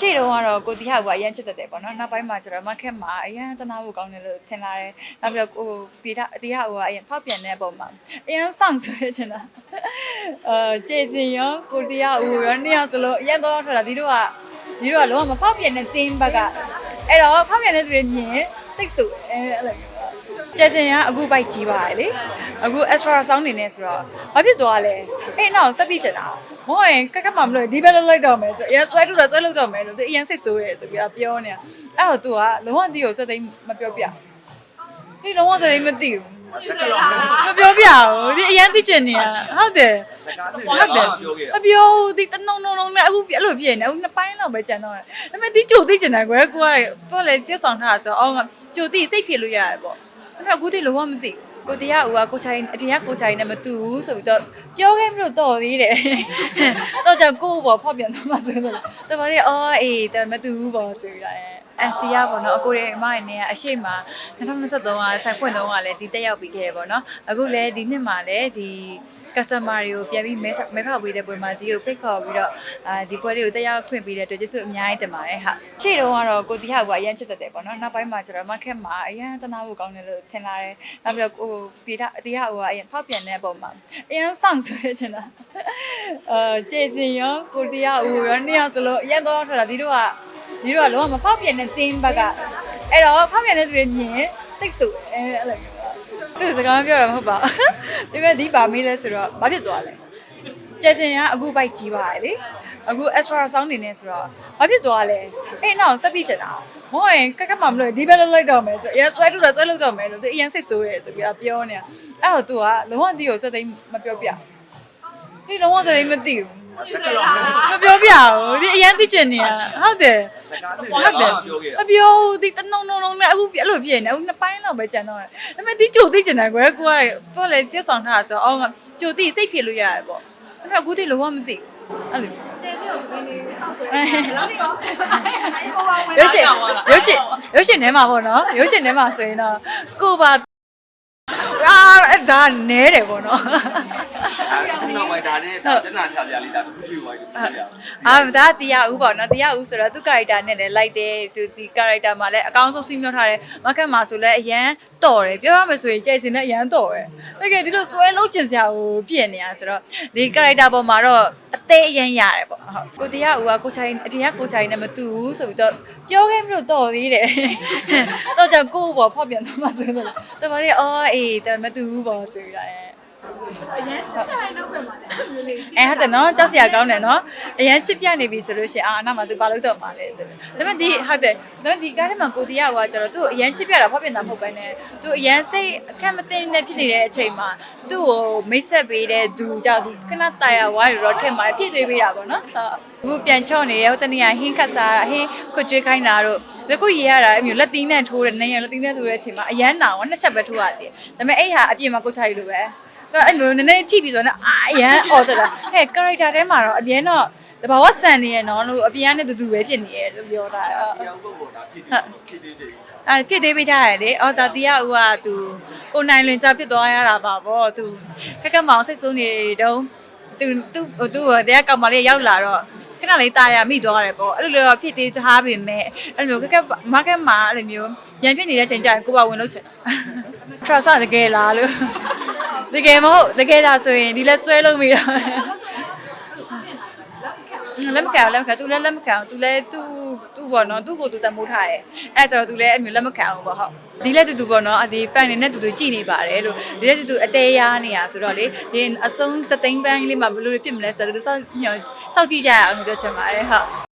ရှေ့တုန်းကတော့ကိုတီဟောက်ကအရင်ချစ်တတ်တယ်ပေါ့နော်နောက်ပိုင်းမှာကျတော့မခက်မှာအရင်တနာဖို့ကောင်းတယ်လို့ထင်လာတယ်နောက်ပြီးတော့ကိုတီထတီဟောက်ကအရင်ဖောက်ပြန်တဲ့အပေါ်မှာအရင်စောင့်ဆိုရချင်တာအာကျေစင်ရောကိုတီဟောက်ဦးရောနှစ်ယောက်စလုံးအရင်တော့ထွက်လာဒီတို့ကဒီတို့ကလုံးဝမဖောက်ပြန်တဲ့တင်းဘက်ကအဲ့တော့ဖောက်ပြန်တဲ့သူတွေမြင်စိတ်တူအဲအဲ့လို မျိုးပါကျေစင်ကအခုဘိုက်ကြီးပါတယ်လေအခု extra sound နေနေဆိုတော့ဘာဖြစ်သွားလဲအဲ့နောက်စက်တိချင်တာဟောရင်ကက်ကက်မှမလို့ဒီဘက်လောက်လိုက်တော့မယ်ဆိုအရင်ဆွဲထူတာဆွဲလောက်တော့မယ်လို့သူအရင်စိတ်ဆိုးရဲဆိုပြီးတော့ပြောနေတာအဲ့တော့ तू ကလုံးဝတီးကိုစက်သိမ်းမပြောပြဒီလုံးဝစက်သိမ်းမသိဘူးစက်ကလောက်မပြောပြဘူးဒီအရင်သိချင်နေတာဟုတ်တယ်စကားနဲ့ဟုတ်တယ်ပြောခဲ့အပြောဒီတနုံနုံနုံနဲ့အခုအဲ့လိုဖြစ်နေအခုနှစ်ပိုင်းလောက်ပဲကြံတော့တယ်ဒါပေမဲ့ဒီကြိုသိချင်တယ်ကွယ်ကိုကကိုကလည်းတက်ဆောင်ထားတာဆိုတော့အော်ကြိုသိစိတ်ဖြစ်လို့ရတယ်ပေါ့ဒါပေ မဲ့အခုသိလုံးဝမသိဘူးကိုတရားဦးကကိုချိုင်းအပြင်ကကိုချိုင်းနဲ့မတူဘူးဆိုပြီးတော့ပြောခဲ့မလို့တော်သေးတယ်တော့ကြောင့်ကိုပေါ့ဖောက်ပြန်သွားမှဆိုတော့တော်ပါလေအော်အေးတော်မတူဘူးပေါ့ဆိုပြီးတော့ ST ရပေါ့နော်အကိုရဲ့အမရဲ့နေကအရှိမ2023ကဆိုင်ဖွင့်တော့ကလည်းဒီတက်ရောက်ပြီးခဲ့တယ်ပေါ့နော်အခုလည်းဒီနှစ်မှာလည်းဒီ customer တွေကိုပြန်ပြီးမဲမဲဖောက်ပေးတဲ့ပွဲမှာဒီကိုဖိတ်ခေါ်ပြီးတော့အာဒီပွဲတွေကိုတက်ရောက်ခွင့်ပေးတဲ့အတွက်ကျေးဇူးအများကြီးတင်ပါတယ်ဟာရှေ့တုန်းကတော့ကိုတီဟောက်ကအရင်ချစ်တတ်တယ်ပေါ့နော်နောက်ပိုင်းမှာကျတော့မခက်မှာအရင်တနာဖို့ကောင်းတယ်လို့ထင်လာတယ်နောက်ပြီးတော့ကိုပီတာတီဟောက်ကအရင်ဖောက်ပြန်တဲ့အပေါ်မှာအရင်စောင့်ဆိုရချင်တာအာကျေစင်ရောကိုတီဟောက်ဦးရောနှစ်ယောက်စလုံးအရင်တော့ထွက်လာဒီတို့က ဒီတို့ကလုံးဝမဖောက်ပြန်တဲ့တင်းဘက်ကအဲ့တော့ဖောက်ပြန်တဲ့သူတွေမြင်စိတ်တူအဲအဲ့လိုမျိုးသူစကားပြောတာမဟုတ်ပါဘူးဒီမဲ့ဒီပါမေးလဲဆိုတော့ဘာဖြစ်သွားလဲကျက်စင်ကအခုဘိုက်ကြီးပါတယ်လေအခု extra sound နေနေဆိုတော့ဘာဖြစ်သွားလဲအဲ့နောက်စက်တိချင်တာဟောရင်ကက်ကက်မှမလို့ဒီဘက်လောက်လိုက်တော့မယ်ဆိုအရင်ဆွဲထူတာဆွဲလောက်တော့မယ်လို့သူအရင်စိတ်ဆိုးရဲဆိုပြီးတော့ပြောနေတာအဲ့တော့ तू ကလုံးဝဒီကိုစက်သိမ်းမပြောပြဒီလုံးဝစက်သိမ်းမသိဘူး စက်ကလောက်မပြောပြဘူးဒီအရင်သိချင်နေတာဟုတ်တယ်စကားနဲ့ဟုတ်တယ်ပြောခဲ့အပြောဒီတနုံနုံနုံနဲ့အခုအဲ့လိုဖြစ်နေအခုနှစ်ပိုင်းလောက်ပဲကြံတော့တယ်ဒါပေမဲ့ဒီကြိုသိချင်တယ်ကွယ်ကိုကကိုကလည်းတက်ဆောင်ထားတာဆိုတော့အော်ကြိုသိစိတ်ဖြစ်လို့ရတယ်ပေါ့ဒါပေမဲ့အခုသိလုံးဝမသိအဲ့လိုကျေးဇူးကိုသမီးလေးစောင့်ဆိုနေတယ်လို့ပြောအဲ့ဟိုပါဝင်ရုပ်ရှင်ရုပ်ရှင်ရုပ်ရှင်ထဲမှာပေါ့နော်ရုပ်ရှင်ထဲမှာဆိုရင်တော့ကိုပါအာအဲ့ဒါနဲတယ်ပေါ့နော်အဲဒီ နောက်ပိုင်းဒါနဲ့ဒါတနာချပြလေးဒါတစ်ခုရှိသွားပြီပြရအောင်အာဒါတရားဦးပေါ့နော်တရားဦးဆိုတော့သူ character နဲ့လည်းလိုက်တယ်သူဒီ character မှာလည်းအကောင်းဆုံးစီးမျောထားတယ်မခက်မှာဆိုလည်းအရန်တော်တယ်ပြောရမယ်ဆိုရင်ကြိုက်စင်နဲ့အရန်တော်တယ်တကယ်ဒီလိုစွဲလုံးကျင်စရာကိုဖြစ်နေတာဆိုတော့ဒီ character ပေါ်မှာတော့အသေးအရန်ရတယ်ပေါ့ဟုတ်ကိုတရားဦးကကိုချိုင်းအပြင်ကကိုချိုင်းနဲ့မတူဘူးဆိုပြီးတော့ပြောခဲ့မလို့တော်သေးတယ်တော့ကြောင့်ကိုပေါ့ဖောက်ပြန်သွားမှဆိုတော့တော်ပါလေအော်အေးတော်မတူဘူးပေါ့ဆိုပြီးတော့ အရင်ချက်တိုင်းနောက်ပြန်ပါလေအဲ့လိုလေးရှိအဲဟုတ်တယ်နော်ကြောက်စရာကောင်းတယ်နော်အရန်ချစ်ပြနေပြီဆိုလို့ရှိရင်အာအနာမှာသူဘာလို့တော့မှာလဲဆိုတော့ဒါပေမဲ့ဒီဟုတ်တယ်ဒါပေမဲ့ဒီကားထဲမှာကိုတရားကကျတော့သူ့အရန်ချစ်ပြတာဖောက်ပြန်တာမဟုတ်ပဲနဲ့သူအရန်စိတ်အခက်မသိနဲ့ဖြစ်နေတဲ့အချိန်မှာသူ့ကိုမိတ်ဆက်ပေးတဲ့သူကြောင့်သူခဏတာယာဝါရီတော့ထင်ပါတယ်ဖြစ်သေးပေးတာပေါ့နော်ဟုတ်အခုပြန်ချော့နေရဟိုတနေ့ကဟင်းခတ်စားဟင်းခွကျွေးခိုင်းတာတို့လက်ကိုရေးရတာအမျိုးလက်သီးနဲ့ထိုးတယ်နေရလက်သီးနဲ့ထိုးတဲ့အချိန်မှာအရန်နာအောင်နှစ်ချက်ပဲထိုးရတယ်ဒါပေမဲ့အဲ့ဟာအပြင်မှာကိုချရီလိုပဲ တော့အဲ့လိုနည်းနည်းထိပြီဆိုတော့အာအရန်အော်တတာဟဲ့ character ထဲမှာတော့အပြင်တော့တဘာဝဆန်နေရနော်လို့အပြင်ကနေတူတူပဲဖြစ်နေရလို့ပြောတာအဲ့ ဒီအောင်ပုဂ္ဂိုလ်ဒါဖြစ်ဖြစ်သေးတယ် အဲ့ဖြစ်သေးပေးထားရလေအော်ဒါတရားဦးကသူကိုနိုင်လွင်ကြဖြစ်သွားရတာပါဗောသူခက်ခက်မောင်စိတ်ဆိုးနေတုံးသူသူသူတရားကောင်မလေးရောက်လာတော့ခဏလေးตายရမိသွားတယ်ပေါ့အဲ့လိုလိုဖြစ်သေးထားပေမဲ့အဲ့လိုမျိုးခက်ခက် market မှာအဲ့လိုမျိုးရန်ဖြစ်နေတဲ့ချိန်ကျရင်ကိုပါဝင်လို့ချင်တာ trust တကယ်လားလို့ တကယ်မဟုတ်တကယ်ဒါဆိုရင်ဒီလက်ဆွဲလို့မိတော့လက်မခံဘူးလက်မခံသူလည်းလက်မခံဘူးသူလည်းသူသူ့ပေါ့နော်သူ့ကိုသူတမိုးထားတယ်အဲဆိုတော့သူလည်းအမျိုးလက်မခံဘူးပေါ့ဟုတ်ဒီလက်တူတူပေါ့နော်ဒီ fan နေနဲ့တူတူကြည်နေပါတယ်လို့ဒီလက်တူတူအသေးရနေရဆိုတော့လေဒီအဆုံးစသိန်းပန်းလေးမှာဘယ်လိုဖြစ်မလဲဆိုတော့စောင့်ညောစောင့်ကြည့်ကြရအောင်လို့ပြောချင်ပါတယ်ဟုတ်